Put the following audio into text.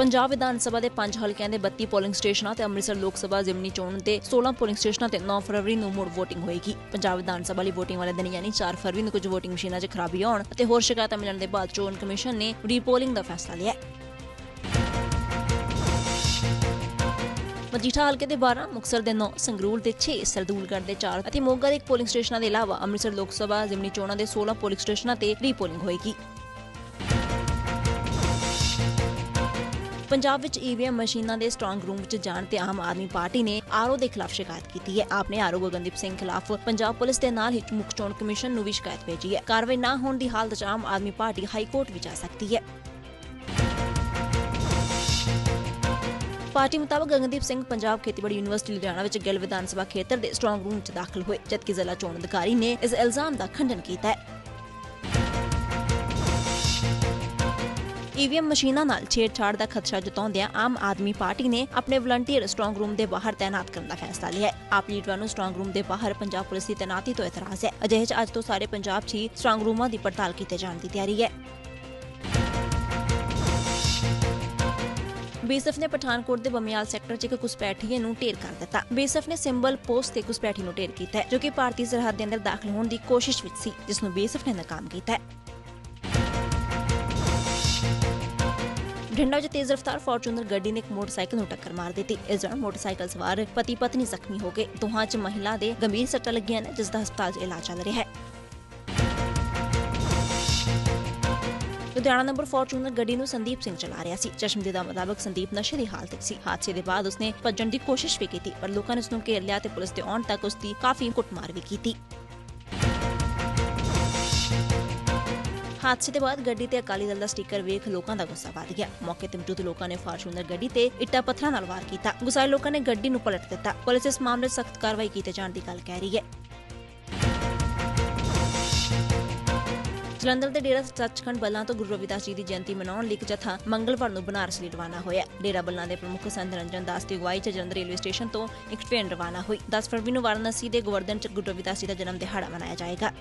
ਪੰਜਾਬ ਵਿਧਾਨ ਸਭਾ ਦੇ ਪੰਜ ਹਲਕਿਆਂ ਦੇ 32 ਪੋਲਿੰਗ ਸਟੇਸ਼ਨਾਂ ਤੇ ਅੰਮ੍ਰਿਤਸਰ ਲੋਕ ਸਭਾ ਜ਼ਿਮਨੀ ਚੋਣ ਦੇ 16 ਪੋਲਿੰਗ ਸਟੇਸ਼ਨਾਂ ਤੇ 9 ਫਰਵਰੀ ਨੂੰ ਮੁੜ VOTING ਹੋਏਗੀ। ਪੰਜਾਬ ਵਿਧਾਨ ਸਭਾ ਲਈ VOTING ਵਾਲੇ ਦਿਨ ਯਾਨੀ 4 ਫਰਵਰੀ ਨੂੰ ਕੁਝ VOTING ਮਸ਼ੀਨਾਂ 'ਚ ਖਰਾਬੀ ਆਉਣ ਅਤੇ ਹੋਰ ਸ਼ਿਕਾਇਤਾਂ ਮਿਲਣ ਦੇ ਬਾਅਦ ਚੋਣ ਕਮਿਸ਼ਨ ਨੇ ਰੀਪੋਲਿੰਗ ਦਾ ਫੈਸਲਾ ਲਿਆ ਹੈ। ਮਜੀਠਾ ਹਲਕੇ ਦੇ 12 ਮੁਕਸਰ ਦੇ 9 ਸੰਗਰੂਰ ਦੇ 6 ਸਰਦੂਲਗੜ੍ਹ ਦੇ 4 ਅਤੇ ਮੋਗਾ ਦੇ ਇੱਕ ਪੋਲਿੰਗ ਸਟੇਸ਼ਨਾਂ ਦੇ ਇਲਾਵਾ ਅੰਮ੍ਰਿਤਸਰ ਲੋਕ ਸਭਾ ਜ਼ਿਮਨੀ ਚੋਣਾਂ ਦੇ 16 ਪੋਲਿੰਗ ਸਟੇਸ਼ਨਾਂ ਤੇ ਰੀਪੋਲਿੰਗ ਹੋਏਗੀ। ਪੰਜਾਬ ਵਿੱਚ ਈਵੀਐਮ ਮਸ਼ੀਨਾਂ ਦੇ ਸਟਰੋਂਗ ਰੂਮ ਵਿੱਚ ਜਾਣ ਤੇ ਆਮ ਆਦਮੀ ਪਾਰਟੀ ਨੇ ਆਰਓ ਦੇ ਖਿਲਾਫ ਸ਼ਿਕਾਇਤ ਕੀਤੀ ਹੈ। ਆਪ ਨੇ ਆਰਓ ਗਗਨਦੀਪ ਸਿੰਘ ਖਿਲਾਫ ਪੰਜਾਬ ਪੁਲਿਸ ਦੇ ਨਾਲ ਹੀ ਮੁੱਖ ਚੋਣ ਕਮਿਸ਼ਨ ਨੂੰ ਵੀ ਸ਼ਿਕਾਇਤ ਭੇਜੀ ਹੈ। ਕਾਰਵਾਈ ਨਾ ਹੋਣ ਦੀ ਹਾਲਤ 'ਚ ਆਮ ਆਦਮੀ ਪਾਰਟੀ ਹਾਈ ਕੋਰਟ ਵੀ ਜਾ ਸਕਦੀ ਹੈ। ਪਾਰਟੀ ਮੁਤਾਬਕ ਗਗਨਦੀਪ ਸਿੰਘ ਪੰਜਾਬ ਖੇਤੀਬਾੜੀ ਯੂਨੀਵਰਸਿਟੀ ਲੁਧਿਆਣਾ ਵਿੱਚ ਗਿੱਲ ਵਿਧਾਨ ਸਭਾ ਖੇਤਰ ਦੇ ਸਟਰੋਂਗ ਰੂਮ 'ਚ ਦਾਖਲ ਹੋਏ, ਜਦਕਿ ਜ਼ਿਲ੍ਹਾ ਚੋਣ ਅਧਿਕਾਰੀ ਨੇ ਇਸ ਇਲਜ਼ਾਮ ਦਾ ਖੰਡਨ ਕੀਤਾ ਹੈ। ਈਵੀਐਮ ਮਸ਼ੀਨਾਂ ਨਾਲ ਛੇੜਛਾੜ ਦਾ ਖਦਸ਼ਾ ਜਤਾਉਂਦਿਆਂ ਆਮ ਆਦਮੀ ਪਾਰਟੀ ਨੇ ਆਪਣੇ ਵਲੰਟੀਅਰ ਸਟਰੋਂਗ ਰੂਮ ਦੇ ਬਾਹਰ ਤਾਇਨਾਤ ਕਰਨ ਦਾ ਫੈਸਲਾ ਲਿਆ ਹੈ। ਆਪ ਲੀਡਰਾਂ ਨੂੰ ਸਟਰੋਂਗ ਰੂਮ ਦੇ ਬਾਹਰ ਪੰਜਾਬ ਪੁਲਿਸ ਦੀ ਤੈਨਾਤੀ ਤੋਂ ਇਤਰਾਜ਼ ਹੈ। ਅਜਿਹੇ 'ਚ ਅੱਜ ਤੋਂ ਸਾਰੇ ਪੰਜਾਬ 'ਚ ਹੀ ਸਟਰੋਂਗ ਰੂਮਾਂ ਦੀ ਪੜਤਾਲ ਕੀਤੇ ਜਾਣ ਦੀ ਤਿਆਰੀ ਹੈ। ਬੀਐਸਐਫ ਨੇ ਪਠਾਨਕੋਟ ਦੇ ਬਮਿਆਲ ਸੈਕਟਰ 'ਚ ਇੱਕ ਘੁਸਪੈਠੀਏ ਨੂੰ ਢੇਰ ਕਰ ਦਿੱਤਾ। ਬੀਐਸਐਫ ਨੇ ਸਿੰਬਲ ਪੋਸਟ ਤੇ ਘੁਸਪੈਠੀ ਨੂੰ ਢੇਰ ਕੀਤਾ ਜੋ ਕਿ ਭਾਰਤੀ ਸਰਹੱਦ ਦੇ ਅੰਦਰ ਦਾਖਲ ਹੋਣ ਦੀ ਕੋਸ਼ਿਸ਼ ਵਿੱਚ ਸੀ, ਜਿਸ ਨੂੰ ਬੀਐਸਐਫ ਨੇ ਨਾਕਾਮ ਕੀਤਾ ਹੈ। ਬਠਿੰਡਾ ਵਿੱਚ ਤੇਜ਼ ਰਫ਼ਤਾਰ ਫਾਰਚੂਨਰ ਗੱਡੀ ਨੇ ਇੱਕ ਮੋਟਰਸਾਈਕਲ ਨੂੰ ਟੱਕਰ ਮਾਰ ਦਿੱਤੀ। ਇਸ ਦੌਰਾਨ ਮੋਟਰਸਾਈਕਲ ਸਵਾਰ ਪਤੀ ਪਤਨੀ ਜ਼ਖਮੀ ਹੋ ਗਏ। ਦੋਹਾਂ 'ਚ ਮਹਿਲਾ ਦੇ ਗੰਭੀਰ ਸੱਟਾਂ ਲੱਗੀਆਂ ਨੇ, ਜਿਸ ਦਾ ਹਸਪਤਾਲ 'ਚ ਇਲਾਜ ਚੱਲ ਰਿਹਾ ਹੈ। ਲੁਧਿਆਣਾ ਨੰਬਰ ਫਾਰਚੂਨਰ ਗੱਡੀ ਨੂੰ ਸੰਦੀਪ ਸਿੰਘ ਚਲਾ ਰਿਹਾ ਸੀ। ਚਸ਼ਮਦੀਦਾ ਮੁਤਾਬਕ ਸੰਦੀਪ ਨਸ਼ੇ ਦੀ ਹਾਲਤ ਵਿੱਚ ਸੀ। ਹਾਦਸੇ ਦੇ ਬਾਅਦ ਉਸਨੇ ਭੱਜਣ ਦੀ ਕੋਸ਼ਿਸ਼ ਵੀ ਕੀਤੀ, ਪਰ ਲੋਕਾਂ ਨੇ ਉਸ ਨੂੰ ਘੇਰ ਲਿਆ ਤੇ ਪੁਲਿਸ ਦੇ ਆਉਣ ਤੱਕ ਉਸ ਦੀ ਕਾਫੀ ਕੁੱਟਮਾਰ ਵੀ ਕੀਤੀ। ਹਾਦਸੇ ਦੇ ਬਾਅਦ ਗੱਡੀ ਤੇ ਅਕਾਲੀ ਦਲ ਦਾ ਸਟicker ਵੇਖ ਲੋਕਾਂ ਦਾ ਗੁੱਸਾ ਵੱਧ ਗਿਆ। ਮੌਕੇ ਤੇ ਮੌਜੂਦ ਲੋਕਾਂ ਨੇ ਫਾਰਚੂਨਰ ਗੱਡੀ ਤੇ ਇੱਟਾਂ ਪੱਥਰਾਂ ਨਾਲ ਵਾਰ ਕੀਤਾ। ਗੁੱਸਾਏ ਲੋਕਾਂ ਨੇ ਗੱਡੀ ਨੂੰ ਪਲਟ ਦਿੱਤਾ। ਪੁਲਿਸ ਇਸ ਮਾਮਲੇ 'ਚ ਸਖਤ ਕਾਰਵਾਈ ਕੀਤੇ ਜਾਣ ਦੀ ਗੱਲ ਕਹਿ ਰਹੀ ਹੈ। ਜਲੰਧਰ ਦੇ ਡੇਰਾ ਸੱਚਖੰਡ ਬੱਲਾਂ ਤੋਂ ਗੁਰੂ ਰਵਿਦਾਸ ਜੀ ਦੀ ਜਯੰਤੀ ਮਨਾਉਣ ਲਈ ਇੱਕ ਜਥਾ ਮੰਗਲਵਾਰ ਨੂੰ ਬਨਾਰਸ ਲਈ ਰਵਾਨਾ ਹੋਇਆ। ਡੇਰਾ ਬੱਲਾਂ ਦੇ ਪ੍ਰਮੁੱਖ ਸੰਤ ਰੰਜਨ ਦਾਸ ਦੀ ਅਗਵਾਈ 'ਚ ਜਲੰਧਰ ਰੇਲਵੇ ਸਟੇਸ਼ਨ ਤੋਂ ਇੱਕ ਟ੍ਰੇਨ ਰਵਾਨਾ ਹੋਈ। 10 ਫਰਵਰੀ ਨੂੰ ਵਾਰਾਣਸੀ ਦੇ ਗਵਰਧਨ 'ਚ ਗੁਰੂ ਰਵਿਦਾਸ ਜੀ ਦਾ ਜਨਮ ਦਿਹਾੜਾ ਮਨਾਇਆ ਜਾਏਗਾ।